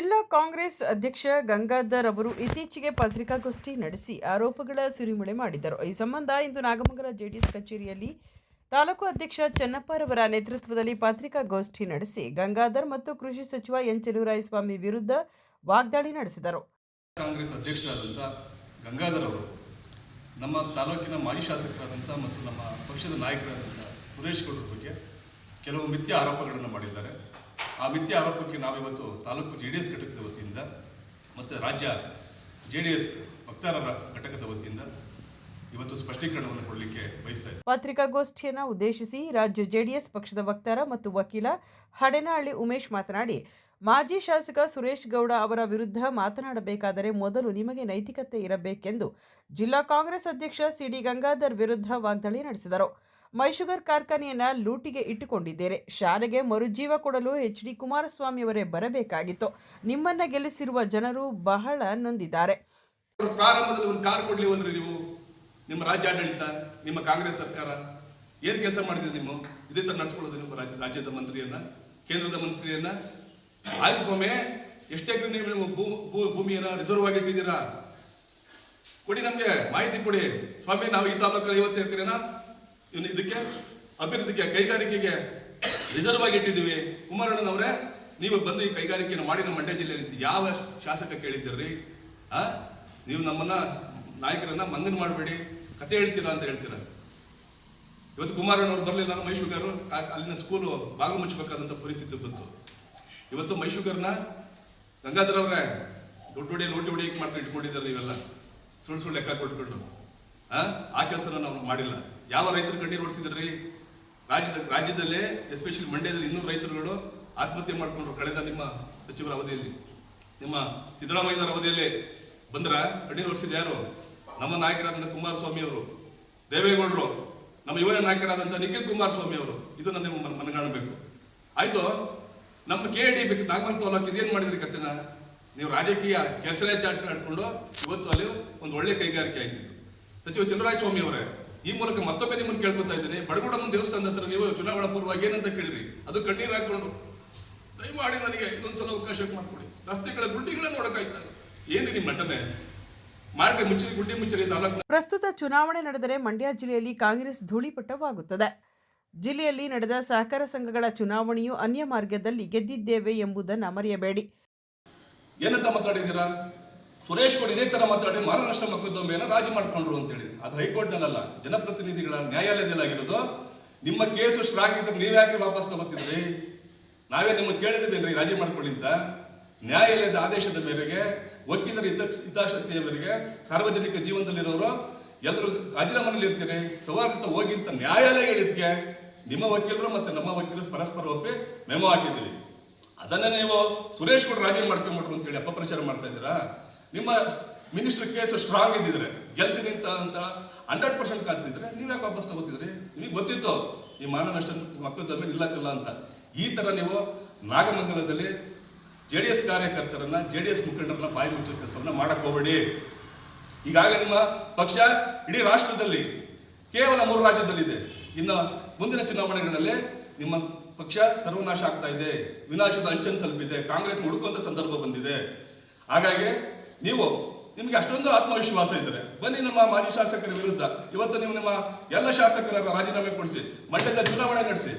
ಜಿಲ್ಲಾ ಕಾಂಗ್ರೆಸ್ ಅಧ್ಯಕ್ಷ ಗಂಗಾಧರ್ ಅವರು ಇತ್ತೀಚೆಗೆ ಪತ್ರಿಕಾಗೋಷ್ಠಿ ನಡೆಸಿ ಆರೋಪಗಳ ಸುರಿಮಳೆ ಮಾಡಿದ್ದರು ಈ ಸಂಬಂಧ ಇಂದು ನಾಗಮಂಗಲ ಜೆಡಿಎಸ್ ಕಚೇರಿಯಲ್ಲಿ ತಾಲೂಕು ಅಧ್ಯಕ್ಷ ಚನ್ನಪ್ಪರವರ ನೇತೃತ್ವದಲ್ಲಿ ಪತ್ರಿಕಾಗೋಷ್ಠಿ ನಡೆಸಿ ಗಂಗಾಧರ್ ಮತ್ತು ಕೃಷಿ ಸಚಿವ ಎನ್ ಚೆಲುವರಾಯಸ್ವಾಮಿ ವಿರುದ್ಧ ವಾಗ್ದಾಳಿ ನಡೆಸಿದರು. ಕಾಂಗ್ರೆಸ್ ಅಧ್ಯಕ್ಷರಾದಂಥ ಗಂಗಾಧರ್ ಅವರು, ನಮ್ಮ ತಾಲೂಕಿನ ಮಾಜಿ ಶಾಸಕರಾದಂಥ ಮತ್ತು ನಮ್ಮ ಪಕ್ಷದ ನಾಯಕರಾದಂಥ ಸುರೇಶ್ ಗೌಡರ ಬಗ್ಗೆ ಕೆಲವು ಮಿಥ್ಯ ಆರೋಪಗಳನ್ನು ಮಾಡಿದ್ದಾರೆ. ಆ ಮಿಥ್ಯ ಆರೋಪಕ್ಕೆ ನಾವಿವತ್ತು ತಾಲೂಕು ಜೆ ಡಿ ಎಸ್ ಘಟಕದ ವತಿಯಿಂದ ಮತ್ತು ರಾಜ್ಯ ಜೆ ಡಿ ಎಸ್ ವಕ್ತಾರರ ಘಟಕದ ವತಿಯಿಂದ ಇವತ್ತು ಸ್ಪಷ್ಟೀಕರಣವನ್ನು ಕೊಡಲಿಕ್ಕೆ ಬಯಸ್ತಾ ಇದ್ದೇವೆ. ಪತ್ರಿಕಾಗೋಷ್ಠಿಯನ್ನು ಉದ್ದೇಶಿಸಿ ರಾಜ್ಯ ಜೆಡಿಎಸ್ ಪಕ್ಷದ ವಕ್ತಾರ ಮತ್ತು ವಕೀಲ ಹಡೆನಹಳ್ಳಿ ಉಮೇಶ್ ಮಾತನಾಡಿ, ಮಾಜಿ ಶಾಸಕ ಸುರೇಶ್ ಗೌಡ ಅವರ ವಿರುದ್ಧ ಮಾತನಾಡಬೇಕಾದರೆ ಮೊದಲು ನಿಮಗೆ ನೈತಿಕತೆ ಇರಬೇಕೆಂದು ಜಿಲ್ಲಾ ಕಾಂಗ್ರೆಸ್ ಅಧ್ಯಕ್ಷ ಸಿಡಿ ಗಂಗಾಧರ್ ವಿರುದ್ಧ ವಾಗ್ದಾಳಿ ನಡೆಸಿದರು. ಮೈಶುಗರ್ ಕಾರ್ಖಾನೆಯನ್ನು ಲೂಟಿಗೆ ಇಟ್ಟುಕೊಂಡಿದ್ದೇನೆ ಶಾಲೆಗೆ ಮರುಜೀವ ಕೊಡಲು ಎಚ್ ಡಿ ಕುಮಾರಸ್ವಾಮಿಯವರೇ ಬರಬೇಕಾಗಿತ್ತು. ನಿಮ್ಮನ್ನ ಗೆಲ್ಲಿಸಿರುವ ಜನರು ಬಹಳ ನೊಂದಿದ್ದಾರೆ. ಪ್ರಾರಂಭದಲ್ಲಿ ಒಂದು ಕಾರ್ ಕೊಡ್ಲಿವಲ್ರಿ ನೀವು. ನಿಮ್ಮ ರಾಜ್ಯಾಡಳಿತ, ನಿಮ್ಮ ಕಾಂಗ್ರೆಸ್ ಸರ್ಕಾರ. ಏನ್ ಕೆಲಸ ಮಾಡಿದ್ರಿ ನೀವು? ಇದೇ ತರ ನಡೆಸ್ಕೊಳ್ಳೋದು ನಿಮ್ಮ ರಾಜ್ಯ ರಾಜ್ಯದ ಮಂತ್ರಿಯನ್ನ, ಕೇಂದ್ರದ ಮಂತ್ರಿಯನ್ನ. ಆಯ್ತು ಸ್ವಾಮಿ, ಎಷ್ಟೇ ನೀವು ಭೂ ಭೂಮಿಯನ್ನ ರಿಸರ್ವ್ ಆಗಿ ಇಟ್ಟಿದ್ದೀರಾ ಕೊಡಿ ನಮಗೆ ಮಾಹಿತಿ ಕೊಡಿ. ಸ್ವಾಮಿ, ನಾವು ಈ ತಾಲೂಕಲ್ಲಿ ಇವತ್ತು ಎಕರೆನ ಇವ್ನು ಇದಕ್ಕೆ ಅಭಿವೃದ್ಧಿಗೆ ಕೈಗಾರಿಕೆಗೆ ರಿಸರ್ವ್ ಆಗಿ ಇಟ್ಟಿದ್ದೀವಿ. ಕುಮಾರಣ್ಣನವರೇ ನೀವು ಬಂದು ಈ ಕೈಗಾರಿಕೆಯನ್ನು ಮಾಡಿ ನಮ್ಮ ಮಂಡ್ಯ ಜಿಲ್ಲೆಯಲ್ಲಿ ಯಾವ ಶಾಸಕ ಕೇಳಿದ್ದೀರಿ? ಆ? ನೀವು ನಮ್ಮನ್ನ ನಾಯಕರನ್ನ ಮಂಗನ್ ಮಾಡಬೇಡಿ. ಕತೆ ಹೇಳ್ತೀರಾ ಅಂತ ಹೇಳ್ತೀರಾ? ಇವತ್ತು ಕುಮಾರಣ್ಣವ್ರು ಬರಲಿಲ್ಲ ಮೈಶುಗರು ಅಲ್ಲಿನ ಸ್ಕೂಲು ಬಾಗಿಲು ಮುಚ್ಚಬೇಕಾದಂತ ಪರಿಸ್ಥಿತಿ ಬಂತು. ಇವತ್ತು ಮೈಶುಗರ್ನ ಗಂಗಾಧರ್ ಅವರೇ, ದೊಡ್ಡ ಹೊಡಿ ಲೋಟಿ ಹೊಡಿಯಕ್ಕೆ ಮಾಡ್ಕೊಂಡು ಇಟ್ಕೊಂಡಿದ್ದಾರೆ ನೀವೆಲ್ಲ. ಸುಳ್ಳು ಸುಳ್ಳು ಲೆಕ್ಕ ಕೊಟ್ಕೊಂಡು. ಆ ಕೆಲಸನ ನಾವು ಮಾಡಿಲ್ಲ. ಯಾವ ರೈತರು ಕಣ್ಣೀರು ಓಡಿಸಿದ್ರಿ ರಾಜ್ಯದ, ರಾಜ್ಯದಲ್ಲೇ ಎಸ್ಪೆಷಲಿ ಮಂಡ್ಯದಲ್ಲಿ ಇನ್ನೂ ರೈತರುಗಳು ಆತ್ಮಹತ್ಯೆ ಮಾಡಿಕೊಂಡ್ರು ಕಳೆದ ನಿಮ್ಮ ಸಚಿವರ ಅವಧಿಯಲ್ಲಿ. ನಿಮ್ಮ ಸಿದ್ದರಾಮಯ್ಯನವರ ಅವಧಿಯಲ್ಲಿ. ಬಂದ್ರ ಕಣ್ಣೀರು ಓಡಿಸಿದ ಯಾರು? ನಮ್ಮ ನಾಯಕರಾದಂಥ ಕುಮಾರಸ್ವಾಮಿ ಅವರು. ದೇವೇಗೌಡರು, ನಮ್ಮ ಯುವ ನಾಯಕರಾದಂಥ ನಿಖಿಲ್ ಕುಮಾರಸ್ವಾಮಿ ಅವರು. ಇದು ನನ್ನ ಮನಗಾಣಬೇಕು. ಆಯ್ತು, ನಮ್ಮ ಕೆ ಡಿ ಬೇಕು ನಾಗಮಲ್ ತಾಲೂಕು ಇದೇನು ಮಾಡಿದ್ರಿ ಕತ್ತಿನ ನೀವು ರಾಜಕೀಯ ಕೆಸರೆ ಚಾಟ್ ಆಡ್ಕೊಂಡು ಇವತ್ತು ಅಲ್ಲಿ ಒಂದು ಒಳ್ಳೆ ಕೈಗಾರಿಕೆ ಆಯ್ತಿತ್ತು. ಸಚಿವ ಚಂದ್ರರಾಯ ಸ್ವಾಮಿ ಅವರೇ ಈ ಮೂಲಕ ಮತ್ತೊಮ್ಮೆ ನಿಮ್ಮನ್ನು ಕೇಳ್ಕೊತಾ ಇದ್ದೀನಿ. ಬಡಗುಡಮ್ಮನ ದೇವಸ್ಥಾನದ ಹತ್ರ ನೀವು ಚುನಾವಣಾ ಪೂರ್ವವಾಗಿ ಏನಂತ ಕೇಳಿದ್ರಿ? ಅದು ಕಣ್ಣೀರು ಹಾಕೊಂಡು ದಯಮಾಡಿ ನನಗೆ ಇನ್ನೊಂದ್ಸಲ ಅವಕಾಶ ಮಾಡಿಕೊಡಿ. ರಸ್ತೆಗಳ ಗುಂಡಿಗಳ ನೋಡಕ್ಕಾಯ್ತಾ ಏನು ನಿಮ್ಮ ನಟನೆ? ಮಾಡ್ರಿ ಮುಚ್ಚರಿ ಗುಂಡಿ ಮುಚ್ಚರಿ ತಾಲೂಕು ಪ್ರಸ್ತುತ ಚುನಾವಣೆ ನಡೆದರೆ ಮಂಡ್ಯ ಜಿಲ್ಲೆಯಲ್ಲಿ ಕಾಂಗ್ರೆಸ್ ಧೂಳಿಪಟ್ಟವಾಗುತ್ತದೆ. ಜಿಲ್ಲೆಯಲ್ಲಿ ನಡೆದ ಸಹಕಾರ ಸಂಘಗಳ ಚುನಾವಣೆಯು ಅನ್ಯ ಮಾರ್ಗದಲ್ಲಿ ಗೆದ್ದಿದ್ದೇವೆ ಎಂಬುದನ್ನು ಮರೆಯಬೇಡಿ. ಏನಂತ ಮಾತಾಡಿದ್ದೀರಾ? ಸುರೇಶ್ ಗೌಡ ಇದೇ ತರ ಮಾತಾಡಿ ಮಾನನಷ್ಟ ಮೊಕದ್ದಮೆಯನ್ನ ರಾಜಿ ಮಾಡ್ಕೊಂಡ್ರು ಅಂತ ಹೇಳಿ ಅದು ಹೈಕೋರ್ಟ್ನಲ್ಲ ಜನಪ್ರತಿನಿಧಿಗಳ ನ್ಯಾಯಾಲಯದಲ್ಲಿ ಆಗಿರೋದು. ನಿಮ್ಮ ಕೇಸು ಸ್ಟ್ರಾಂಗ್ ಇದ್ರೆ ನೀವ್ ಯಾಕೆ ವಾಪಸ್ ತಗೋತಿದ್ರಿ? ನಾವೇ ನಿಮ್ಮನ್ನು ಕೇಳಿದ್ರೇನ್ರಿ ರಾಜಿ ಮಾಡ್ಕೊಳ್ಳಿ ಅಂತ. ನ್ಯಾಯಾಲಯದ ಆದೇಶದ ಮೇರೆಗೆ, ವಕೀಲರ ಹಿತ, ಹಿತಾಸಕ್ತಿಯ ಮೇರೆಗೆ ಸಾರ್ವಜನಿಕ ಜೀವನದಲ್ಲಿರೋರು, ಎಲ್ಲರೂ ರಾಜೀನಾಮೆಯಲ್ಲಿ ಇರ್ತೀರಿ. ಸೌಹಾರ್ದ ಹೋಗಿ ಅಂತ ನ್ಯಾಯಾಲಯ ಹೇಳಿದ್ಗೆ ನಿಮ್ಮ ವಕೀಲರು ಮತ್ತೆ ನಮ್ಮ ವಕೀಲರು ಪರಸ್ಪರ ಒಪ್ಪಿ ಮೆಮೋ ಹಾಕಿದ್ದೀವಿ ಅದನ್ನೇ ನೀವು ಸುರೇಶ್ ಕೂಡ ರಾಜೀನಾಮೆ ಮಾಡ್ಕೊಂಬಿಟ್ರು ಅಂತ ಹೇಳಿ ಅಪಪ್ರಚಾರ ಮಾಡ್ತಾ ಇದ್ದೀರಾ? ನಿಮ್ಮ ಮಿನಿಸ್ಟರ್ ಕೇಸ್ ಸ್ಟ್ರಾಂಗ್ ಇದ್ದಿದ್ರೆ, ಗೆಲ್ತೀನಿ ಅಂತ ಅಂತ ಹಂಡ್ರೆಡ್ ಪರ್ಸೆಂಟ್ ಕಾತಿದ್ರೆ ನೀವು ಯಾಕೆ ವಾಪಸ್ ತಗೋತಿದ್ರಿ? ನಿಮಗೆ ಗೊತ್ತಿತ್ತು, ಈ ಮಾನನಷ್ಟ ಮಕ್ಕಳ ನಿಲ್ಲಕ್ಕಿಲ್ಲ ಅಂತ. ಈ ತರ ನೀವು ನಾಗಮಂಗಲದಲ್ಲಿ ಜೆ ಡಿ ಎಸ್ ಕಾರ್ಯಕರ್ತರನ್ನ ಜೆ ಡಿ ಎಸ್ ಮುಖಂಡರನ್ನ ಬಾಯಿ ಮುಚ್ಚುವ ಕೆಲಸವನ್ನ ಮಾಡಕ್ ಹೋಗಬೇಡಿ. ಈಗಾಗಲೇ ನಿಮ್ಮ ಪಕ್ಷ ಇಡೀ ರಾಷ್ಟ್ರದಲ್ಲಿ ಕೇವಲ ಮೂರು ರಾಜ್ಯದಲ್ಲಿದೆ. ಇನ್ನು ಮುಂದಿನ ಚುನಾವಣೆಗಳಲ್ಲಿ ನಿಮ್ಮ ಪಕ್ಷ ಸರ್ವನಾಶ ಆಗ್ತಾ ಇದೆ. ವಿನಾಶದ ಅಂಚನ್ನು ತಲುಪಿದೆ. ಕಾಂಗ್ರೆಸ್ ಹುಡುಕುವಂತ ಸಂದರ್ಭ ಬಂದಿದೆ. ಹಾಗಾಗಿ ನೀವು ನಿಮಗೆ ಅಷ್ಟೊಂದು ಆತ್ಮವಿಶ್ವಾಸ ಇದ್ದರೆ ಬನ್ನಿ ನಮ್ಮ ಮಾಜಿ ಶಾಸಕರ ವಿರುದ್ಧ. ಇವತ್ತು ನೀವು ನಿಮ್ಮ ಎಲ್ಲ ಶಾಸಕರ ರಾಜೀನಾಮೆ ಕೊಡಿಸಿ ಮಂಡ್ಯದ ಚುನಾವಣೆ ನಡೆಸಿ.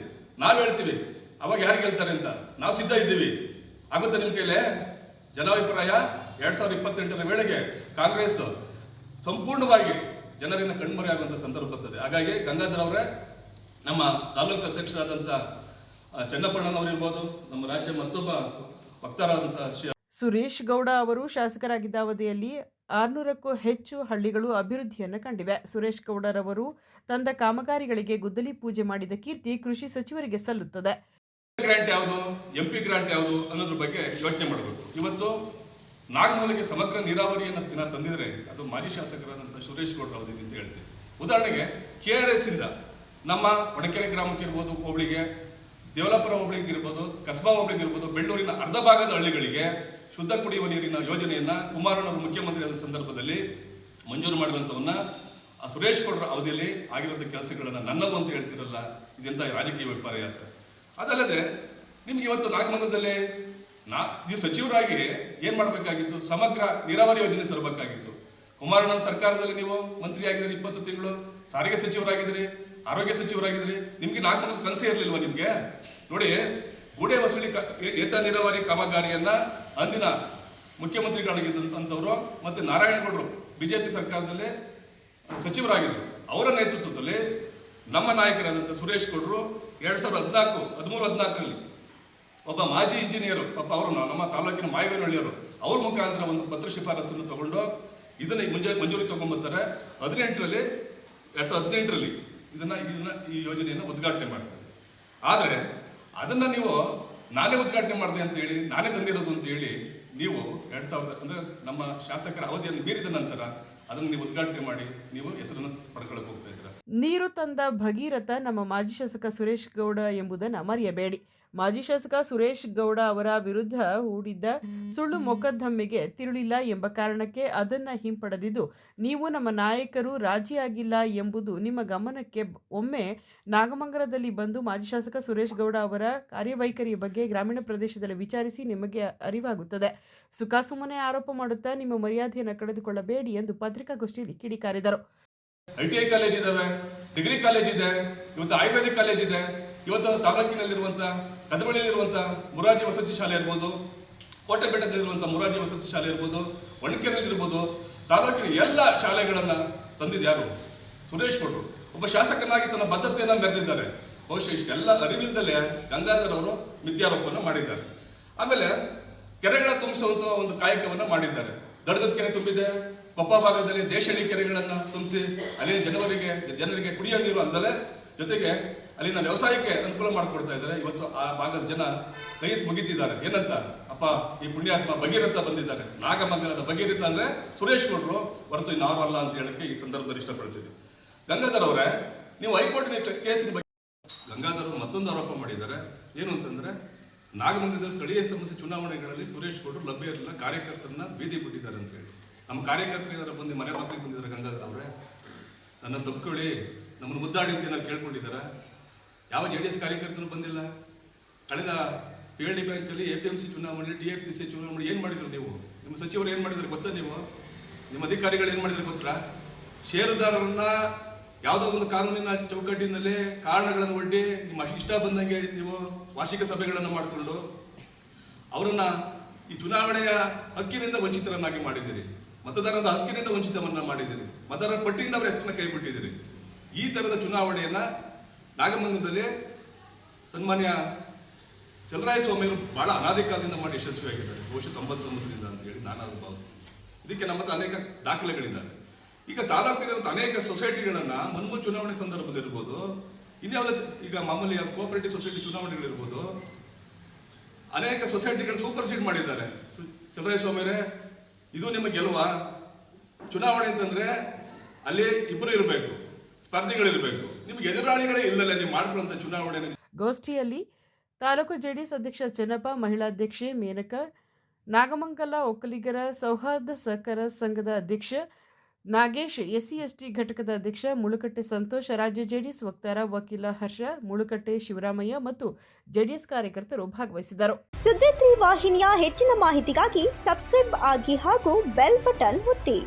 ನಾವು ಹೇಳ್ತೀವಿ, ಅವಾಗ ಯಾರು ಗೆಲ್ತಾರೆ ಅಂತ. ನಾವು ಸಿದ್ಧ ಇದ್ದೀವಿ. ಆಗುತ್ತೆ ನಿಮ್ಮ ಕೈಲೇ? ಜನಾಭಿಪ್ರಾಯ? ಎರಡ್ ಸಾವಿರದ ಇಪ್ಪತ್ತೆಂಟರ ವೇಳೆಗೆ ಕಾಂಗ್ರೆಸ್ ಸಂಪೂರ್ಣವಾಗಿ ಜನರಿಂದ ಕಣ್ಮರೆಯಾಗುವಂಥ ಸಂದರ್ಭ ಬರ್ತದೆ. ಹಾಗಾಗಿ ಗಂಗಾಧರ್ ಅವರೇ, ನಮ್ಮ ತಾಲೂಕು ಅಧ್ಯಕ್ಷರಾದಂಥ ಚನ್ನಪ್ಪಣ್ಣನವರಿರ್ಬೋದು ನಮ್ಮ ರಾಜ್ಯ ಮತ್ತೊಬ್ಬ ವಕ್ತಾರಾದಂಥ ಶ್ರೀ ಸುರೇಶ್ ಗೌಡ ಅವರು ಶಾಸಕರಾಗಿದ್ದ ಅವಧಿಯಲ್ಲಿ ಆರುನೂರಕ್ಕೂ ಹೆಚ್ಚು ಹಳ್ಳಿಗಳು ಅಭಿವೃದ್ಧಿಯನ್ನು ಕಂಡಿವೆ. ಸುರೇಶ್ ಗೌಡರವರು ತಂದ ಕಾಮಗಾರಿಗಳಿಗೆ ಗುದ್ದಲಿ ಪೂಜೆ ಮಾಡಿದ ಕೀರ್ತಿ ಕೃಷಿ ಸಚಿವರಿಗೆ ಸಲ್ಲುತ್ತದೆ. ಗ್ರಾಂಟ್ ಯಾವುದು ಎಂ ಪಿ ಗ್ರಾಂಟ್ ಯಾವುದು ಅನ್ನೋದ್ರ ಬಗ್ಗೆ ಯೋಚನೆ ಮಾಡಬೇಕು. ಇವತ್ತು ನಾಗಮೂಲಿಗೆ ಸಮಗ್ರ ನೀರಾವರಿಯನ್ನು ತಂದಿದ್ರೆ ಅದು ಮಾಜಿ ಶಾಸಕರಾದಂಥ ಸುರೇಶ್ ಗೌಡ್ರ ಅವಧಿಗೆ ಅಂತ ಹೇಳ್ತೀವಿ. ಉದಾಹರಣೆಗೆ ಕೆ ಆರ್ ಎಸ್ ಇಂದ ನಮ್ಮ ಒಡಕೆರೆ ಗ್ರಾಮಕ್ಕೆ ಇರ್ಬೋದು, ಹೋಬಳಿಗೆ, ದೇವಲಾಪುರ ಹೋಬಳಿಗೆ ಇರ್ಬೋದು, ಕಸ್ಬಾ ಹೋಬಳಿಗೆ ಇರ್ಬೋದು, ಬೆಳ್ಳೂರಿನ ಅರ್ಧ ಭಾಗದ ಹಳ್ಳಿಗಳಿಗೆ ಶುದ್ಧ ಕುಡಿಯುವ ನೀರಿನ ಯೋಜನೆಯನ್ನ ಕುಮಾರಣ್ಣವರು ಮುಖ್ಯಮಂತ್ರಿ ಆದ ಸಂದರ್ಭದಲ್ಲಿ ಮಂಜೂರು ಮಾಡಿರುವಂಥವನ್ನ ಆ ಸುರೇಶ್ ಗೌಡರ ಅವಧಿಯಲ್ಲಿ ಆಗಿರೋಂಥ ಕೆಲಸಗಳನ್ನ ನನ್ನವು ಅಂತ ಹೇಳ್ತಿರಲ್ಲ, ಇದೆಂತ ರಾಜಕೀಯ ವಿಪರ್ಯಾಸ ಅದಲ್ಲದೆ, ನಿಮ್ಗೆ ಇವತ್ತು ನಾಗಮಂಗಲದಲ್ಲಿ ನಾ, ನೀವು ಸಚಿವರಾಗಿ ಏನು ಮಾಡಬೇಕಾಗಿತ್ತು? ಸಮಗ್ರ ನೀರಾವರಿ ಯೋಜನೆ ತರಬೇಕಾಗಿತ್ತು. ಕುಮಾರಣ್ಣನ ಸರ್ಕಾರದಲ್ಲಿ ನೀವು ಮಂತ್ರಿ ಆಗಿದ್ರಿ ಇಪ್ಪತ್ತು ತಿಂಗಳು, ಸಾರಿಗೆ ಸಚಿವರಾಗಿದ್ರಿ ಆರೋಗ್ಯ ಸಚಿವರಾಗಿದ್ರಿ ನಿಮಗೆ ಮಂದಿ ಕನಸೇ ಇರಲಿಲ್ವ ನಿಮಗೆ? ನೋಡಿ ಗೂಡೆ ವಸೂಲಿ ಏತ ನೀರಾವರಿ ಕಾಮಗಾರಿಯನ್ನ ಅಂದಿನ ಮುಖ್ಯಮಂತ್ರಿಗಳಾಗಿದ್ದಂಥವರು ಮತ್ತು ನಾರಾಯಣಗೌಡರು ಬಿಜೆಪಿ ಸರ್ಕಾರದಲ್ಲಿ ಸಚಿವರಾಗಿದ್ದರು ಅವರ ನೇತೃತ್ವದಲ್ಲಿ ನಮ್ಮ ನಾಯಕರಾದಂಥ ಸುರೇಶ್ ಗೌಡರು ಎರಡು ಸಾವಿರದ ಹದಿನಾಲ್ಕು, ಹದಿಮೂರು, ಹದಿನಾಲ್ಕರಲ್ಲಿ ಒಬ್ಬ ಮಾಜಿ ಇಂಜಿನಿಯರು ಪಾಪ ಅವರು ನಮ್ಮ ತಾಲೂಕಿನ ಮಾಯವೇನಹಳ್ಳಿಯವರು ಅವ್ರ ಮುಖಾಂತರ ಒಂದು ಪತ್ರ ಶಿಫಾರಸನ್ನು ತಗೊಂಡು ಇದನ್ನ ಮುಂಜೆ ಮಂಜೂರಿ ತೊಗೊಂಬರ್ತಾರೆ ಹದಿನೆಂಟರಲ್ಲಿ, ಎರಡು ಸಾವಿರದ ಹದಿನೆಂಟರಲ್ಲಿ ಇದನ್ನು ಇದನ್ನು ಈ ಯೋಜನೆಯನ್ನು ಉದ್ಘಾಟನೆ ಮಾಡ್ತಾರೆ. ಆದರೆ ಅದನ್ನ ನೀವು ನಾನೇ ಉದ್ಘಾಟನೆ ಮಾಡಿದೆ ಅಂತ ಹೇಳಿ ನಾನೇ ತಂದಿರೋದು ಅಂತ ಹೇಳಿ ನೀವು ಎರಡ್ ಸಾವಿರದ, ಅಂದರೆ ನಮ್ಮ ಶಾಸಕರ ಅವಧಿಯನ್ನು ಮೀರಿದ ನಂತರ ಅದನ್ನು ನೀವು ಉದ್ಘಾಟನೆ ಮಾಡಿ ನೀವು ಹೆಸರನ್ನು ಪಡ್ಕೊಳ್ಳಕ್ಕೆ ಹೋಗ್ತಾ ಇದ್ದೀರಾ. ನೀರು ತಂದ ಭಗೀರಥ ನಮ್ಮ ಮಾಜಿ ಶಾಸಕ ಸುರೇಶ್ ಗೌಡ ಎಂಬುದನ್ನು ಮರೆಯಬೇಡಿ. ಮಾಜಿ ಶಾಸಕ ಸುರೇಶ್ ಗೌಡ ಅವರ ವಿರುದ್ಧ ಹೂಡಿದ್ದ ಸುಳ್ಳು ಮೊಕದ್ದಮೆಗೆ ತಿರುಳಿಲ್ಲ ಎಂಬ ಕಾರಣಕ್ಕೆ ಅದನ್ನ ಹಿಂಪಡೆದಿದ್ದು. ನೀವು ನಮ್ಮ ನಾಯಕರು ರಾಜಿಯಾಗಿಲ್ಲ ಎಂಬುದು ನಿಮ್ಮ ಗಮನಕ್ಕೆ ಒಮ್ಮೆ ನಾಗಮಂಗಲದಲ್ಲಿ ಬಂದು ಮಾಜಿ ಶಾಸಕ ಸುರೇಶ್ ಗೌಡ ಅವರ ಕಾರ್ಯವೈಖರಿಯ ಬಗ್ಗೆ ಗ್ರಾಮೀಣ ಪ್ರದೇಶದಲ್ಲಿ ವಿಚಾರಿಸಿ ನಿಮಗೆ ಅರಿವಾಗುತ್ತದೆ. ಸುಖಾಸುಮ್ಮನೆ ಆರೋಪ ಮಾಡುತ್ತಾ ನಿಮ್ಮ ಮರ್ಯಾದೆಯನ್ನು ಕಳೆದುಕೊಳ್ಳಬೇಡಿ ಎಂದು ಪತ್ರಿಕಾಗೋಷ್ಠಿಯಲ್ಲಿ ಕಿಡಿಕಾರಿದರು ಐ ಟಿ ಐ ಕಾಲೇಜ್ ಇದಾವೆ ಡಿಗ್ರಿ ಕಾಲೇಜ್ ಇದೆ ಇವತ್ತು ಆಯುರ್ವೇದಿಕ್ ಕಾಲೇಜ್ ಇದೆ ಇವತ್ತು ತಾಲೂಕಿನಲ್ಲಿರುವಂತ ಕದಬಳ್ಳಿಯಲ್ಲಿರುವಂತ ಮುರಾರ್ಜಿ ವಸತಿ ಶಾಲೆ ಇರ್ಬೋದು ಕೋಟೆಬೆಟ್ಟದಲ್ಲಿರುವಂತ ಮುರಾರ್ಜಿ ವಸತಿ ಶಾಲೆ ಇರ್ಬೋದು ಒಣಕೆರೆಯಲ್ಲಿರ್ಬೋದು ತಾಲೂಕಿನ ಎಲ್ಲ ಶಾಲೆಗಳನ್ನ ತಂದಿದ್ದು ಯಾರು? ಸುರೇಶ್ ಕೊಟ್ರು ಒಬ್ಬ ಶಾಸಕನಾಗಿ ತನ್ನ ಬದ್ಧತೆಯನ್ನು ಮೆರೆದಿದ್ದಾರೆ. ಬಹುಶಃ ಇಷ್ಟೆಲ್ಲ ಅರಿವಿಲ್ಲದಲೇ ಗಂಗಾಧರ್ ಅವರು ಮಿಥ್ಯಾರೋಪವನ್ನು ಮಾಡಿದ್ದಾರೆ. ಆಮೇಲೆ ಕೆರೆಗಳ ತುಂಬಿಸುವಂಥ ಒಂದು ಕಾಯಕವನ್ನು ಮಾಡಿದ್ದಾರೆ. ದಡಗದ ಕೆರೆ ತುಂಬಿದೆ, ಕೊಪ್ಪ ಭಾಗದಲ್ಲಿ ದೇಶಳಿ ಕೆರೆಗಳನ್ನು ತುಂಬಿಸಿ, ಅಲ್ಲಿ ಜನವರಿಗೆ ಜನರಿಗೆ ಕುಡಿಯೋ ನೀರು ಅಲ್ಲದೆ ಜೊತೆಗೆ ಅಲ್ಲಿನ ವ್ಯವಸಾಯಕ್ಕೆ ಅನುಕೂಲ ಮಾಡಿಕೊಡ್ತಾ ಇದ್ದಾರೆ. ಇವತ್ತು ಆ ಭಾಗದ ಜನ ಕೈ ಮುಗಿತಿದ್ದಾರೆ. ಏನಂತ? ಅಪ್ಪ, ಈ ಪುಣ್ಯಾತ್ಮ ಭಗೀರಥ ಬಂದಿದ್ದಾರೆ. ನಾಗಮಂಗಲದ ಭಗೀರಥ ಅಂದ್ರೆ ಸುರೇಶ್ ಗೌಡರು. ಹೊರತು ಇನ್ನಾರು ಅಲ್ಲ ಅಂತ ಹೇಳಕ್ಕೆ ಈ ಸಂದರ್ಭದಲ್ಲಿ ಇಷ್ಟಪಡ್ತೀನಿ. ಗಂಗಾಧರ್ ಅವರೇ, ನೀವು ಹೈಕೋರ್ಟ್ ಕೇಸಿನ ಬಗ್ಗೆ ಗಂಗಾಧರ್ ಮತ್ತೊಂದು ಆರೋಪ ಮಾಡಿದ್ದಾರೆ. ಏನು ಅಂತಂದ್ರೆ ನಾಗಮಂಗಲದ ಸ್ಥಳೀಯ ಸಮಸ್ಯೆ ಚುನಾವಣೆಗಳಲ್ಲಿ ಸುರೇಶ್ ಗೌಡರು ಲಭ್ಯ ಇರಲಿಲ್ಲ. ಕಾರ್ಯಕರ್ತರನ್ನ ಬೀದಿ ಬಿಟ್ಟಿದ್ದಾರೆ ಅಂತ ಹೇಳಿ. ನಮ್ಮ ಕಾರ್ಯಕರ್ತರು ಬಂದು ಮನೆ ಮಕ್ಕಳಿಗೆ ಬಂದಿದ್ದಾರೆ ಗಂಗಾಧರ್ ಅವರೇ? ನನ್ನ ತಪ್ಕೊಳ್ಳಿ ನಮ್ಮನ್ನು ಮುದ್ದಾಡಿ ಅಂತ ಏನಾದ್ರು ಕೇಳ್ಕೊಂಡಿದ್ದಾರೆ? ಯಾವ ಜೆ ಡಿ ಎಸ್ ಕಾರ್ಯಕರ್ತರು ಬಂದಿಲ್ಲ. ಕಳೆದ ಪಿ ಎಲ್ ಡಿ ಬ್ಯಾಂಕಲ್ಲಿ ಎ ಪಿ ಎಂ ಸಿ ಚುನಾವಣೆ ಟಿ ಎಫ್ ಪಿ ಸಿ ಚುನಾವಣೆ ಏನು ಮಾಡಿದ್ರು ನೀವು? ನಿಮ್ಮ ಸಚಿವರು ಏನು ಮಾಡಿದ್ರು ಗೊತ್ತಾ ನೀವು? ನಿಮ್ಮ ಅಧಿಕಾರಿಗಳು ಏನು ಮಾಡಿದ್ರು ಗೊತ್ತಾ? ಷೇರುದಾರರನ್ನ ಯಾವುದೋ ಒಂದು ಕಾನೂನಿನ ಚೌಕಟ್ಟಿನಲ್ಲಿ ಕಾರಣಗಳನ್ನು ಒಡ್ಡಿ ನಿಮ್ಮ ಇಷ್ಟ ಬಂದಂಗೆ ನೀವು ವಾರ್ಷಿಕ ಸಭೆಗಳನ್ನು ಮಾಡಿಕೊಂಡು ಅವರನ್ನು ಈ ಚುನಾವಣೆಯ ಹಕ್ಕಿನಿಂದ ವಂಚಿತರನ್ನಾಗಿ ಮಾಡಿದ್ದೀರಿ. ಮತದಾರರ ಹಕ್ಕಿನಿಂದ ವಂಚಿತವನ್ನ ಮಾಡಿದ್ದೀರಿ. ಮತದಾರರ ಪಟ್ಟಿಯಿಂದ ಅವರ ಹೆಸರನ್ನ ಕೈ ಬಿಟ್ಟಿದ್ದೀರಿ ಈ ತರದ ಚುನಾವಣೆಯನ್ನ ನಾಗಮಂಗದಲ್ಲಿ ಸನ್ಮಾನ್ಯ ಚಲರಾಯಸ್ವಾಮಿಯವರು ಬಹಳ ಅನಾದಿಕಾಲದಿಂದ ಮಾಡಿ ಯಶಸ್ವಿಯಾಗಿದ್ದಾರೆ. ಬಹುಶಃ ತೊಂಬತ್ತೊಂಬತ್ತರಿಂದ ಅಂತ ಹೇಳಿ ನಾನು ಅದು ಭಾವಿಸ್ತೀನಿ. ಇದಕ್ಕೆ ನಮ್ಮ ಹತ್ರ ಅನೇಕ ದಾಖಲೆಗಳಿದ್ದಾವೆ ಈಗ ತಾಲೂಕಿರುವಂತ ಅನೇಕ ಸೊಸೈಟಿಗಳನ್ನ ಮನ್ಮು ಚುನಾವಣೆ ಸಂದರ್ಭದಲ್ಲಿ ಇರ್ಬೋದು, ಇನ್ಯಾವುದೋ ಈಗ ಮಾಮೂಲಿ ಕೋಆಪರೇಟಿವ್ ಸೊಸೈಟಿ ಚುನಾವಣೆಗಳಿರ್ಬೋದು ಅನೇಕ ಸೊಸೈಟಿಗಳು ಸೂಪರ್ ಸೀಡ್ ಮಾಡಿದ್ದಾರೆ. ಚಂದ್ರಸ್ವಾಮಿಯವರೇ ಇದು ನಿಮ್ಮ ಗೆಲುವ? ಚುನಾವಣೆ ಅಂತಂದ್ರೆ ಅಲ್ಲಿ ಇಬ್ಬರು ಇರಬೇಕು. ಸ್ಪರ್ಧಿಗಳಿರ್ಬೇಕು. ನಿಮ್ಗೆ ಎದುರಾಳಿಗಳೇ ಇಲ್ಲಲ್ಲ ನೀವು ಮಾಡ್ಕೊಳ್ಳುವಂತ ಚುನಾವಣೆ ಗೋಷ್ಠಿಯಲ್ಲಿ ತಾಲೂಕು ಜೆಡಿಎಸ್ ಅಧ್ಯಕ್ಷ ಚೆನ್ನಪ್ಪ ಮಹಿಳಾಧ್ಯಕ್ಷೆ ಮೇನಕ ನಾಗಮಂಗಲ ಒಕ್ಕಲಿಗರ ಸೌಹಾರ್ದ ಸಹಕಾರ ಸಂಘದ ಅಧ್ಯಕ್ಷ ನಾಗೇಶ್ ಎಸ್ಸಿ ಎಸ್ಟಿ ಘಟಕದ ಅಧ್ಯಕ್ಷ ಮುಳುಕಟ್ಟೆ ಸಂತೋಷ್ ರಾಜ್ಯ ಜೆಡಿಎಸ್ ವಕ್ತಾರ ವಕೀಲ ಹರ್ಷ ಮುಳುಕಟ್ಟೆ ಶಿವರಾಮಯ್ಯ ಮತ್ತು ಜೆಡಿಎಸ್ ಕಾರ್ಯಕರ್ತರು ಭಾಗವಹಿಸಿದರು. ಸುದ್ದಿ ತ್ರೀ ವಾಹಿನಿಯ ಹೆಚ್ಚಿನ ಮಾಹಿತಿಗಾಗಿ ಸಬ್ಸ್ಕ್ರೈಬ್ ಆಗಿ ಹಾಗೂ ಬೆಲ್ ಬಟನ್ ಒತ್ತಿ.